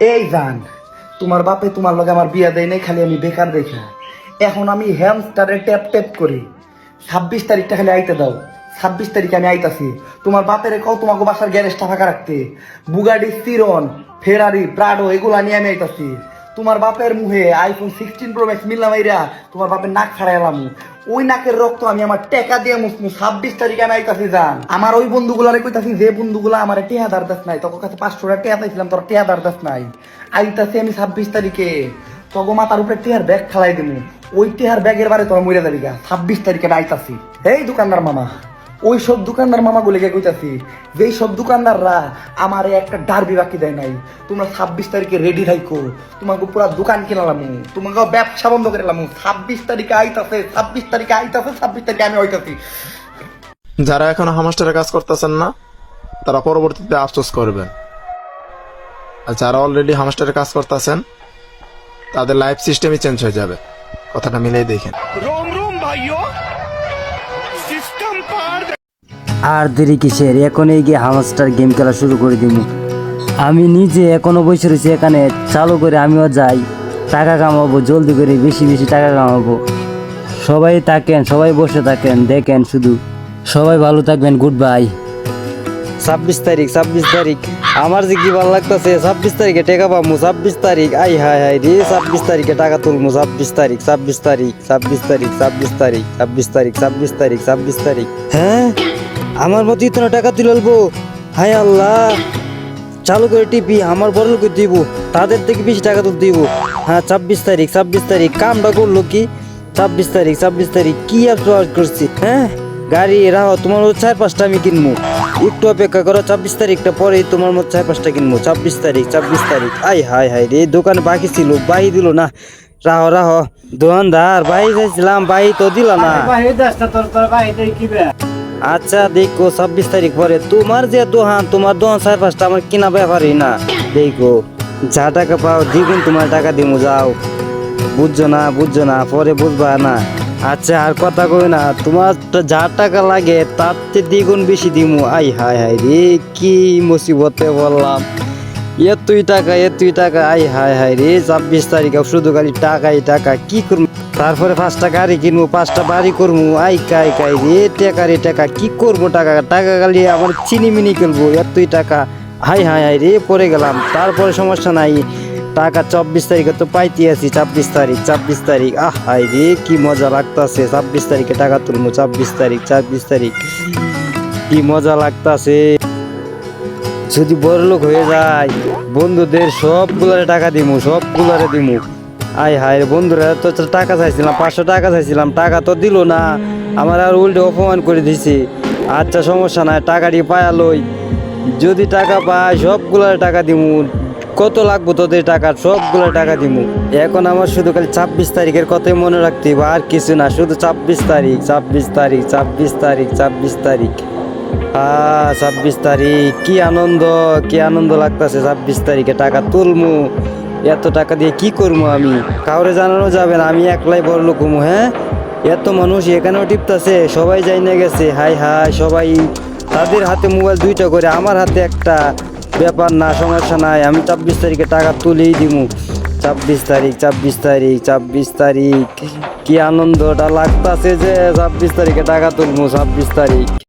এই জান, তোমার বাপে তোমার লগে আমার বিয়া দেয় নাই, খালি আমি বেকার দেখা। এখন আমি হ্যামস্টারে ট্যাপ ট্যাপ করি। ছাব্বিশ তারিখটা খালি আইতে দাও। ছাব্বিশ তারিখে আমি আইতাছি। তোমার বাপের কও তোমাকে বাসার গ্যারেজটা ফাঁকা রাখতে। বুগাডি সিরন ফেরারি প্রাডো এগুলা নিয়ে আমি আইতাছি। তোমার বাপের মুহে আইফোন সিক্সটিন প্রো ম্যাক্স মিললাম এইরা তোমার বাপের নাক ছাড়াই এলাম। ওই নাকের রক্ত আমি আমার টেকা দিয়ে মুসমু ছাব্বিশ তারিখে আমি কাছে যান আমার ওই বন্ধুগুলারে কইতাছি, যে বন্ধুগুলা আমার টেহা দারদাস নাই, তোর কাছে পাঁচশো টাকা টেহা চাইছিলাম, তোর টেহা দারদাস নাই। আইতাছি আমি ছাব্বিশ তারিখে। তগো মাতার উপরে টেহার ব্যাগ খালাই দিমু। ওই টেহার ব্যাগের বারে তোর মরে যাবি গা, ছাব্বিশ তারিখে আইতাছি। এই দোকানদার মামা। ওই সব দোকানদার মামাগুলিকে কইতাছি যেই সব দোকানদাররা আমার একটা ডার্বি বাকি দেয় নাই। তোমরা ছাব্বিশ তারিখে রেডি থাইকো। তোমাকে পুরো দোকান কিনালামু তোমাকে ব্যবসা বন্ধ করে লামু ছাব্বিশ তারিখে আইতাছে ছাব্বিশ তারিখে আইতাছে ছাব্বিশ তারিখে আমি হইতাছি যারা এখনও হামাস্টারের কাজ করতেছেন না তারা পরবর্তীতে আফসোস করবেন। আর যারা অলরেডি হামাস্টারের কাজ করতেছেন তাদের লাইফ সিস্টেমই চেঞ্জ হয়ে যাবে। কথাটা মিলেই দেখেন। আর দেরি কিসের? এখনই গিয়ে হামাস্টার গেম খেলা শুরু করে দিব আমি নিজে এখনও বসে রয়েছি এখানে। চালু করে আমিও যাই। টাকা কামাবো, জলদি করে বেশি বেশি টাকা কামাবো। সবাই থাকেন, সবাই বসে থাকেন, দেখেন শুধু। সবাই ভালো থাকবেন গুড বাই ছাব্বিশ তারিখ ছাব্বিশ তারিখ আমার যে কি ভালো লাগতেছে ছাব্বিশ তারিখে টাকা পাবো ছাব্বিশ তারিখ আই হাই হাই রে ছাব্বিশ তারিখে টাকা তুলবো ছাব্বিশ তারিখ ছাব্বিশ তারিখ ছাব্বিশ তারিখ ছাব্বিশ তারিখ ছাব্বিশ তারিখ ছাব্বিশ তারিখ ছাব্বিশ তারিখ হ্যাঁ আমার মতো ইতনা টাকা তুলবো হায় আল্লাহ চালু করে টিপি আমার বড় লোক দিব তাদের থেকে বেশি টাকা তো দিব হ্যাঁ ছাব্বিশ তারিখ ছাব্বিশ তারিখ কামটা করল কি ছাব্বিশ তারিখ ছাব্বিশ তারিখ কি আর করছি হ্যাঁ গাড়ি রাহ তোমার চার পাঁচটা আমি কিনবো একটু অপেক্ষা করো ছাব্বিশ তারিখটা পরেই তোমার মতো চার পাঁচটা কিনবো। ছাব্বিশ তারিখ ছাব্বিশ তারিখ। আই হাই হাই রে দোকানে বাকি ছিল বাই দিল না। রাহো রাহো। দোকানদার বাই চাইছিলাম বাই তো দিল না। আচ্ছা দেখো ছাব্বিশ তারিখ পরে তোমার যে দোহান তোমার দোহান চার পাঁচটা আমার কিনা ব্যাপারই না। দেখো যা টাকা পাও দ্বিগুণ তোমার টাকা দিমু যাও। বুঝছ না বুঝছ না পরে বুঝবা না। আচ্ছা আর কথা কই না, তোমার যা টাকা লাগে তার চেয়ে দ্বিগুণ বেশি দিমু। আই হাই হাই রে, কি মুসিবতে বললাম এতই টাকা এতই টাকা, আই হাই হাই রে, ছাব্বিশ তারিখে, শুধু খালি টাকাই টাকা, কি করব? তারপরে পাঁচটা গাড়ি কিনবো, পাঁচটা বাড়ি করব, আই কাই কাই রে, টাকা রে টাকা, কি করব টাকা? টাকা খালি আমার চিনি মিনি খেলব, এতই টাকা। হাই হাই হাই রে পরে গেলাম, তারপরে সমস্যা নাই। টাকা চব্বিশ তারিখে তো পাইতে আছি, ছাব্বিশ তারিখ ছাব্বিশ তারিখ। আহ হাই রে, কি মজা লাগতাছে। ছাব্বিশ তারিখে টাকা তুলবো, ছাব্বিশ তারিখ ছাব্বিশ তারিখ। কি মজা লাগতাছে। যদি বড় লোক হয়ে যায়, বন্ধুদের সবগুলারে টাকা দিমু, সবগুলারে দিমু। আয় হায় বন্ধুরা তো টাকা চাইছিলাম, পাঁচশো টাকা চাইছিলাম, টাকা তো দিল না। আমার আর উল্টে অপমান করে দিছে। আচ্ছা সমস্যা নাই, টাকাটি পায়া লই। যদি টাকা পাই, সবগুলার টাকা দিমু। কত লাগবো তোদের টাকা? সবগুলো টাকা দিমু। এখন আমার শুধু খালি ছাব্বিশ তারিখের কথাই মনে রাখতে হবে আর কিছু না। শুধু ছাব্বিশ তারিখ ছাব্বিশ তারিখ ছাব্বিশ তারিখ ছাব্বিশ তারিখ। আহ ছাব্বিশ তারিখ কি আনন্দ কি আনন্দ লাগতেছে ছাব্বিশ তারিখে টাকা তুলমু। এত টাকা দিয়ে কি করব আমি? কাউরে জানানো যাবে না আমি একলাই বড় লোক হমু, হ্যাঁ? এত মানুষ এখানেও টিপতেছে সবাই যাই না গেছে। হাই হাই সবাই তাদের হাতে মোবাইল দুইটা করে আমার হাতে একটা। ব্যাপার না, সমস্যা নাই। আমি ছাব্বিশ তারিখে টাকা তুলেই দিব ছাব্বিশ তারিখ ছাব্বিশ তারিখ ছাব্বিশ তারিখ। কি আনন্দটা লাগতাছে যে ছাব্বিশ তারিখে টাকা তুলবো ছাব্বিশ তারিখ।